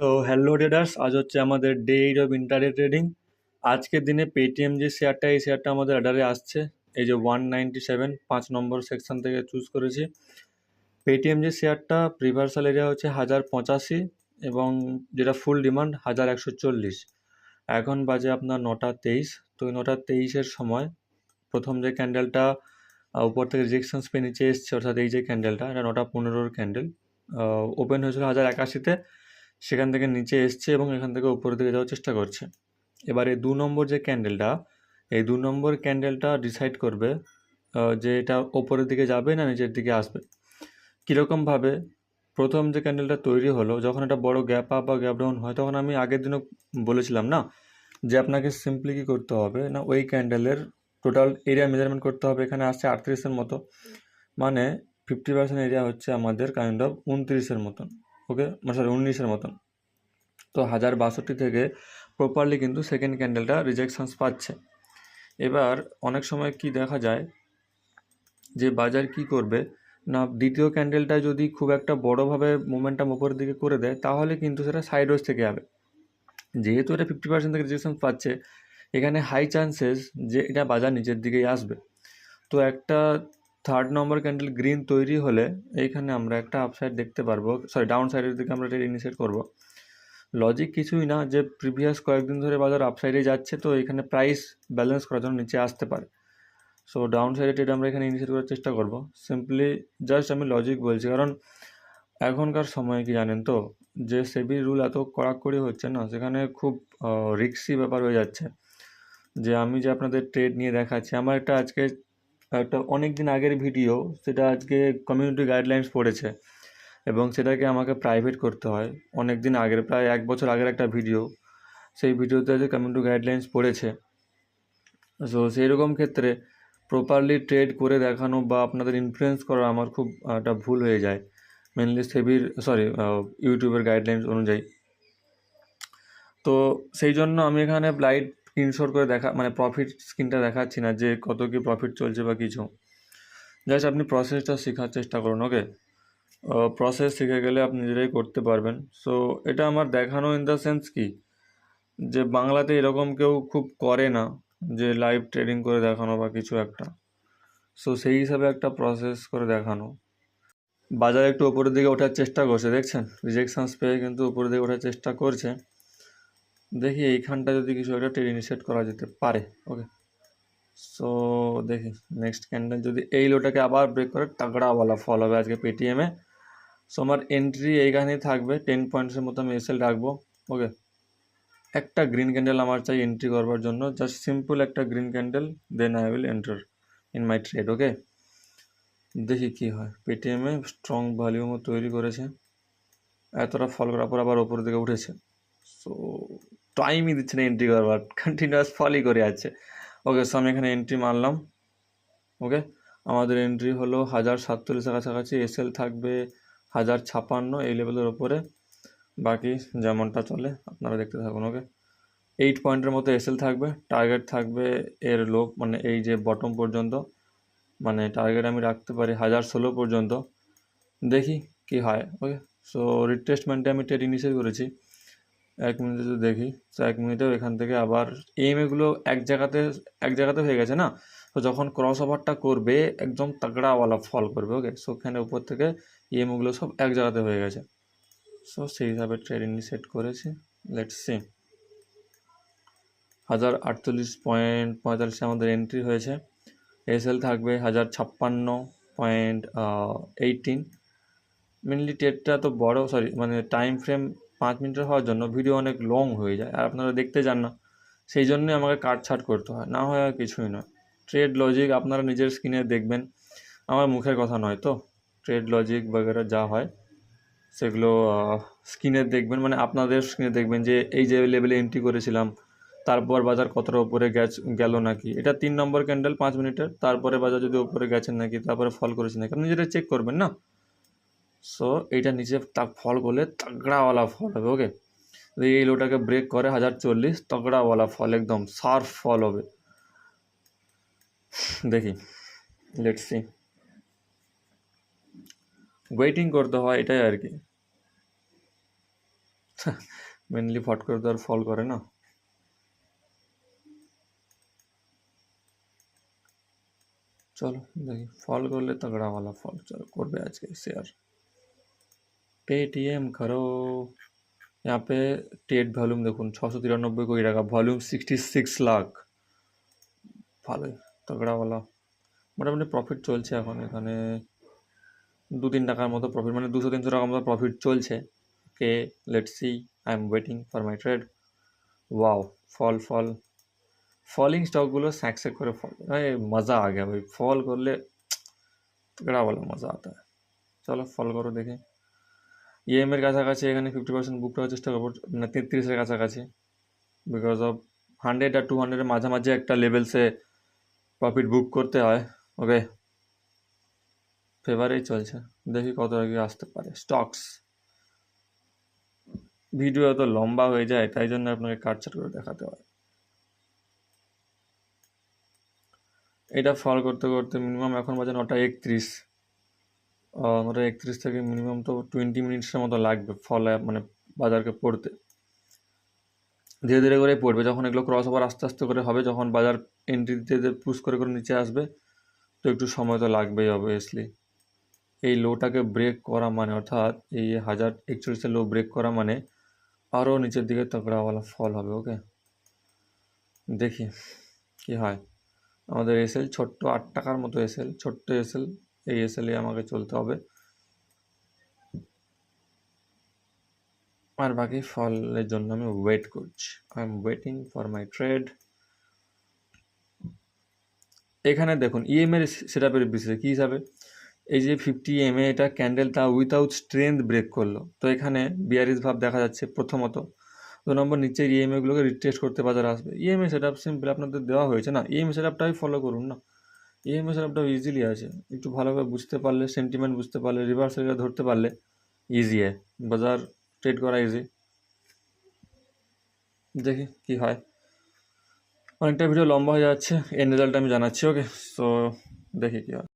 তো hello traders আজ হচ্ছে আমাদের day eight of intraday trading আজকের দিনে পেটিএম যে শেয়ারটা এই শেয়ারটা আমাদের অর্ডারে আসছে। এই যে ওয়ান নাইনটি সেভেন পাঁচ নম্বর সেকশন থেকে চুজ করেছি। পেটিএম যে শেয়ারটা প্রিভার্সাল এরিয়া হচ্ছে হাজার পঁচাশি এবং যেটা ফুল ডিমান্ড হাজার একশো চল্লিশ। এখন বাজে আপনার নটা তেইশ। তো ওই নটা তেইশের সময় প্রথম যে ক্যান্ডেলটা উপর থেকে রিজেকশন পে নিচে এসছে, অর্থাৎ এই যে ক্যান্ডেলটা এটা নটা পনেরোর ক্যান্ডেল ওপেন হয়েছিল হাজার একাশিতে। সেখান থেকে নিচে এসছে এবং এখান থেকে উপরের দিকে যাওয়ার চেষ্টা করছে। এবার এই দু নম্বর যে ক্যান্ডেলটা এই দু নম্বর ক্যান্ডেলটা ডিসাইড করবে যে এটা ওপরের দিকে যাবে না নিচের দিকে আসবে। কীরকমভাবে প্রথম যে ক্যান্ডেলটা তৈরি হলো, যখন এটা বড় গ্যাপ আপ বা গ্যাপ ডাউন হয়, তখন আমি আগের দিনও বলেছিলাম না, যে আপনাকে সিম্পলি কী করতে হবে না, ওই ক্যান্ডেলের টোটাল এরিয়া মেজারমেন্ট করতে হবে। এখানে আসছে আটত্রিশের মতো মানে ফিফটি পার্সেন্ট এরিয়া হচ্ছে আমাদের কাইন্ড অফ উনত্রিশের মতন। ওকে মানে সরি উনিশের মতন। তো হাজার বাষট্টি থেকে প্রপারলি কিন্তু সেকেন্ড ক্যান্ডেলটা রিজেকশনস পাচ্ছে। এবার অনেক সময় কি দেখা যায় যে বাজার কি করবে? না, দ্বিতীয় ক্যান্ডেলটা যদি খুব একটা বড়োভাবে মোমেন্টাম উপরের দিকে করে দেয়, তাহলে কিন্তু সেটা সাইড ওয়েজ থেকে যাবে। যেহেতু এটা ফিফটি পার্সেন্ট থেকে রিজেকশন পাচ্ছে, এখানে হাই চান্সেস যে এটা বাজার নিচের দিকেই আসবে। তো একটা থার্ড নম্বর ক্যান্ডেল গ্রিন তৈরি হলে এইখানে আমরা একটা আপসাইড দেখতে পারব। সরি ডাউন সাইডের দিকে আমরা এটা ইনিশিয়েট করব। লজিক কিছুই না যে প্রিভিয়াস কয়েকদিন ধরে বাজার আপসাইডে যাচ্ছে, তো এখানে প্রাইস ব্যালেন্স করার জন্য নিচে আসতে পারে। সো ডাউন সাইডে ট্রেড আমরা এখানে ইনিশিয়েট করার চেষ্টা করব। সিম্পলি জাস্ট আমি লজিক বলছি, কারণ এখনকার সময় কি জানেন তো, যে সেবি রুল এত কড়াকড়ি হচ্ছে না, সেখানে খুব রিক্সি ব্যাপার হয়ে যাচ্ছে। যে আমি যে আপনাদের ট্রেড নিয়ে দেখাচ্ছি, আমার একটা আজকে একটা অনেক দিন আগের ভিডিও, সেটা আজকে কমিউনিটি গাইডলাইন্স পড়েছে এবং সেটাকে আমাকে প্রাইভেট করতে হয়। অনেক দিন আগের, প্রায় এক বছর আগের একটা ভিডিও, সেই ভিডিওতে আজকে কমিউনিটি গাইডলাইন্স পড়েছে। সো সেই রকম ক্ষেত্রে প্রপারলি ট্রেড করে দেখানো বা আপনাদের ইনফ্লুয়েন্স করা আমার খুব একটা ভুল হয়ে যায়। মেনলি সেবির সরি ইউটিউবের গাইডলাইন্স অনুযায়ী। তো সেই জন্য আমি এখানে লাইট স্ক্রিনশট করে দেখা মানে প্রফিট স্ক্রিনটা দেখাচ্ছি না যে কত কি প্রফিট চলছে বা কিছু। জাস্ট আপনি প্রসেসটা শেখার চেষ্টা করুন ওকে প্রসেস শিখে গেলে আপনি নিজেরাই করতে পারবেন। সো এটা আমার দেখানো ইন দ্য সেন্স কি? যে বাংলাতে এরকম কেউ খুব করে না যে লাইভ ট্রেডিং করে দেখানো বা কিছু একটা। সো সেই হিসাবে একটা প্রসেস করে দেখানো। বাজার একটু উপরের দিকে ওঠার চেষ্টা করছে, দেখছেন? রিজেকশনস পেয়ে কিন্তু উপরের দিকে ওঠার চেষ্টা করছে। দেখি এইখানটা যদি কিছু একটা ট্রেড ইনিশিয়েট করা যেতে পারে ওকে সো দেখি নেক্সট ক্যান্ডেল যদি এই লোটাকে আবার ব্রেক করে তাগড়াওয়ালা ফল হবে আজকে পেটিএমে সো আমার এন্ট্রি এইখানেই থাকবে টেন পয়েন্টসের মতো আমি এসএল রাখব ওকে একটা গ্রিন ক্যান্ডেল আমার চাই এন্ট্রি করবার জন্য জাস্ট সিম্পল একটা green candle then I will enter in my trade okay দেখি কি হয় পেটিএমে স্ট্রং ভলিউমও তৈরি করেছে, এতটা ফল করার পর আবার ওপরের দিকে উঠেছে। সো টাইমই দিচ্ছে না এন্ট্রি করবার কন্টিনিউয়াস ফলই করে আছে ওকে সো আমি এখানে এন্ট্রি মারলাম। ওকে আমাদের এন্ট্রি হলো হাজার সাতচল্লিশের কাছাকাছি এসএল থাকবে হাজার ছাপান্ন এই লেভেলের ওপরে বাকি যেমনটা চলে, আপনারা দেখতে থাকুন ওকে এইট পয়েন্টের মতো এসএল থাকবে টার্গেট থাকবে এর লোক মানে এই যে বটম পর্যন্ত। মানে টার্গেট আমি রাখতে পারি হাজার ষোলো পর্যন্ত। দেখি কি হয় ওকে সো রিটেস্টমেন্টে আমি ট্রেড ইনিশিয়েট করেছি। এক মিনিটে যদি দেখি। তো এক মিনিটেও এখান থেকে আবার এম এগুলো এক জায়গাতে এক জায়গাতে হয়ে গেছে না? তো যখন ক্রস ওভারটা করবে, একদম তাগড়াওয়ালা ফল করবে ওকে সো ওখানে উপর থেকে ইএমগুলো সব এক জায়গাতে হয়ে গেছে। সো সেই হিসাবে ট্রেড সেট করেছি। লেটস সি হাজার আটচল্লিশ পয়েন্ট পঁয়তাল্লিশে আমাদের এন্ট্রি হয়েছে। এসএল থাকবে হাজার ছাপ্পান্ন পয়েন্ট এইটিন মেনলি ট্রেডটা তো বড় সরি মানে টাইম ফ্রেম পাঁচ মিনিটের হওয়ার জন্য ভিডিও অনেক লং হয়ে যায়, আর আপনারা দেখতে যান না। সেই জন্যই আমাকে কাটছাট করতে হয়, না হয় আর কিছুই নয়। ট্রেড লজিক আপনারা নিজের স্ক্রিনে দেখবেন, আমার মুখের কথা নয় তো। ট্রেড লজিক বগেরা যা হয়, সেগুলো স্ক্রিনে দেখবেন মানে আপনাদের স্ক্রিনে দেখবেন যে এই যে লেভেলে এন্ট্রি করেছিলাম, তারপর বাজার কতটা উপরে গেছ, গেল নাকি? এটা তিন নম্বর ক্যান্ডেল পাঁচ মিনিটের, তারপরে বাজার যদি উপরে গেছেন নাকি, তারপরে ফল করেছে নাকি, আপনি যেটা চেক করবেন না? সো এইটা নিচে তা ফল করলে তাগড়াওয়ালা ফল হবে ওকে এই লোটাকে ব্রেক করে হাজার চল্লিশ, তগড়াওয়ালা ফল, একদম সার্ফ ফল হবে। দেখি লেটসি ওয়েটিং করতে হয়, এটাই আর কি। মেনলি ফট করে তো আর ফল করে না। চলো, দেখি, ফল করলে তগড়াওয়ালা ফল, চলো, করবে আজকে শেয়ার পেটিএম করো यहाँ টেট ভলিউম দেখুন ছশো তিরানব্বই কোটি টাকা ভলিউম সিক্সটি সিক্স লাখ ভালো তগড়াওয়ালা মোটামুটি প্রফিট চলছে এখন এখানে দু তিন টাকার মতো প্রফিট মানে দুশো তিনশো টাকার মতো প্রফিট চলছে কে let see I'm waiting for my trade wow fall fall falling স্টকগুলো স্যাক স্যাক করে ফল মজা আগে ভাই ফল করলে তগড়াওয়ালা মজা मज़ा চলো ফল করো দেখে ইএম এর কাছাকাছি এখানে ফিফটি পার্সেন্ট বুক করার চেষ্টা করব মানে তেত্রিশের কাছাকাছি। বিকজ অফ হান্ড্রেড আর টু হান্ড্রেডের মাঝামাঝি একটা লেভেলসে প্রফিট বুক করতে হয় ওকে ফেভারেই চলছে। দেখি কত আগে আসতে পারে। স্টকস ভিডিও এত লম্বা হয়ে যায়, তাই জন্য আপনাকে কাটছাট করে দেখাতে হয়। এটা ফল করতে করতে মিনিমাম এখন বাজে নটা একত্রিশ। নটা একত্রিশ থেকে মিনিমাম তো টোয়েন্টি মিনিটসের মতো লাগবে ফল মানে বাজারকে পড়তে। ধীরে ধীরে করে পড়বে। যখন এগুলো ক্রস ওভার আস্তে আস্তে করে হবে, যখন বাজার এন্ট্রি দিতে পুশ করে করে নিচে আসবে, তো একটু সময় তো লাগবেই অবভিয়াসলি এই লোটাকে ব্রেক করা মানে অর্থাৎ এই হাজার একচল্লিশের লো ব্রেক করা মানে আরও নিচের দিকে তকড়াওয়ালা ফল হবে ওকে দেখি কি হয়। আমাদের এসএল ছোট্ট আট টাকার মতো এসএল ছোট্ট এসএল এই এসএলে আমাকে চলতে হবে। আর বাকি ফলের জন্য আমি ওয়েট করছি। I'm waiting for my trade এখানে দেখুন ইএমএর সেট আপের বিষয়ে কী হিসাবে? এই যে ফিফটি এম এ এটা ক্যান্ডেল তা উইথাউট স্ট্রেংথ ব্রেক করল। তো এখানে বিয়ারিস ভাব দেখা যাচ্ছে প্রথমত। দু নম্বর, নিচের ইএমএগুলোকে রিটেস্ট করতে বাজারে আসবে। ইএমএ সেট আপ সিম্পল আপনাদের দেওয়া হয়েছে না? ইএমএ সেট আপটাই ফলো করুন না। সেট আপটাও ইজিলি আছে একটু ভালোভাবে বুঝতে পারলে সেন্টিমেন্ট বুঝতে পারলে রিভার্স ধরতে পারলে ইজি হয় বাজার ট্রেড করা ইজি দেখি কি হয়। অনেকটা ভিডিও লম্বা হয়ে যাচ্ছে। এর রেজাল্ট আমি জানাচ্ছি ওকে সো দেখি কী হয়।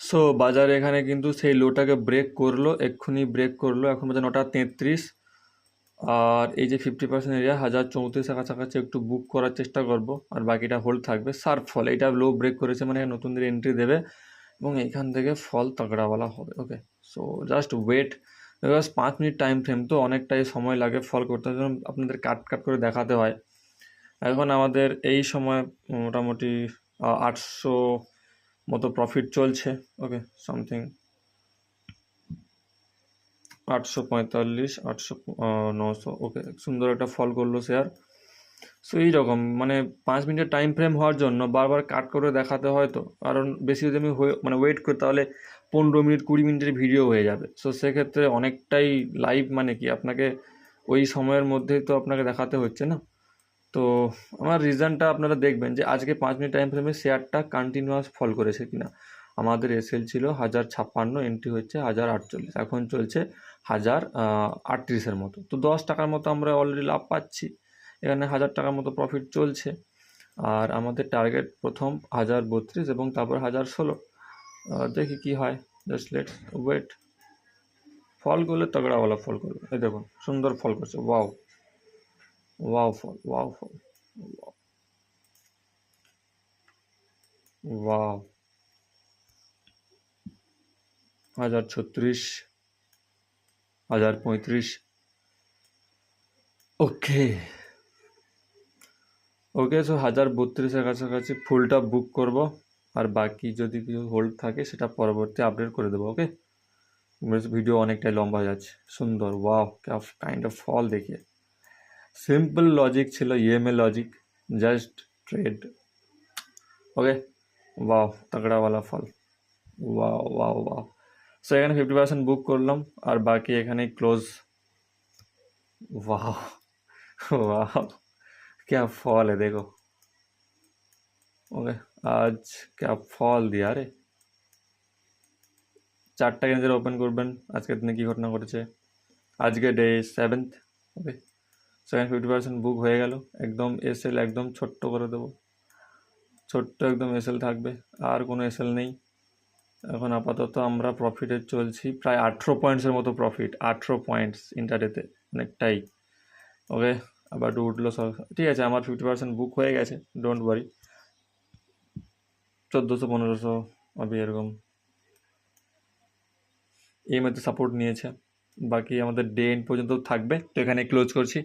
সো বাজার এখানে কিন্তু সেই লোটাকে ব্রেক করল, এক্ষুনি ব্রেক করল। এখন বাজে নটা তেত্রিশ। আর এই যে ফিফটি পার্সেন্ট এরিয়া হাজার চৌত্রিশের কাছাকাছি একটু বুক করার চেষ্টা করব। আর বাকিটা হোল্ড থাকবে। সার্ফ ফল এটা লো ব্রেক করেছে মানে নতুনদের এন্ট্রি দেবে। এবং এখান থেকে ফল তগড়াওয়ালা হবে okay so just wait because পাঁচ মিনিট টাইম ফ্রেম তো অনেকটাই সময় লাগে ফল করতে। জন্য আপনাদের কাট কাট করে দেখাতে হয়। এখন আমাদের এই সময় মোটামুটি আটশো মতো প্রফিট চলছে ওকে সামথিং আটশো পঁয়তাল্লিশ, আটশো নশো। ওকে, সুন্দর একটা ফল করল শেয়ার সো এইরকম মানে পাঁচ মিনিটের টাইম ফ্রেম হওয়ার জন্য বারবার কাট করে দেখাতে হয় তো। কারণ বেশি যদি আমি মানে ওয়েট করি তাহলে পনেরো মিনিট, কুড়ি মিনিটের ভিডিও হয়ে যাবে। সো সেক্ষেত্রে অনেকটাই লাইভ মানে কি, আপনাকে ওই সময়ের মধ্যেই তো আপনাকে দেখাতে হচ্ছে না। তো আমার রিজনটা আপনারা দেখবেন যে আজকে পাঁচ মিনিট টাইম ফ্রেমে শেয়ারটা কন্টিনিউয়াস ফল করেছে কিনা। আমাদের এসএল ছিল হাজার ছাপ্পান্ন এন্ট্রি হচ্ছে হাজার আটচল্লিশ। এখন চলছে হাজার আটত্রিশের মতো। তো দশ টাকার মতো আমরা অলরেডি লাভ পাচ্ছি। এখানে হাজার টাকার মতো প্রফিট চলছে। আর আমাদের টার্গেট প্রথম হাজার বত্রিশ এবং তারপর হাজার ষোলো। দেখি কি হয়। জাস্ট লেট ওয়েট ফল করলে তগড়াওয়ালা ফল করবে এই দেখুন, সুন্দর ফল করছে। Wow wow fall wow fall. Wow হাজার ছত্রিশ, হাজার পঁয়ত্রিশ। ওকে। ওকে, সো হাজার বত্রিশের কাছাকাছি ফুলটা বুক করব, আর বাকি যদি কিছু হোল্ড থাকে সেটা পরবর্তী আপডেট করে দেবো, ওকে? ভিডিও অনেকটাই লম্বা হয়ে যাচ্ছে। সুন্দর ওয়াও কাইন্ড অফ ফল দেখিয়ে। সিম্পল লজিক ছিল EMA logic just trade okay? Wow তগড়াওয়ালা fall wow wow wow so এখানে ফিফটি পার্সেন্ট বুক করলাম আর বাকি এখানে ক্লোজ वाह वाह क्या फॉल है देखो ওকে আজ क्या ফল দিয়া রে চারটা কেন্দ্রে ওপেন করবেন আজকের দিনে কী ঘটনা ঘটেছে আজকে day seventh okay seven fifty percent book হয়ে গেল একদম এসএল একদম ছোট্ট করে দেবো ছোট্ট একদম এসএল থাকবে আর কোনো এসএল নেই এখন আপাতত আমরা প্রফিটে চলছি প্রায় আঠেরো পয়েন্টসের মতো প্রফিট আঠেরো পয়েন্টস ইন্টারডেতে অনেকটাই। ওকে, আবার একটু উঠল সব। ঠিক আছে, আমার ফিফটি পার্সেন্ট বুক হয়ে গেছে ডোন্ট ওয়ারি চোদ্দোশো, পনেরোশো আমি এরকম। এই মধ্যে সাপোর্ট নিয়েছে। বাকি আমাদের ডে এন্ড পর্যন্ত থাকবে, তো এখানে ক্লোজ করছি।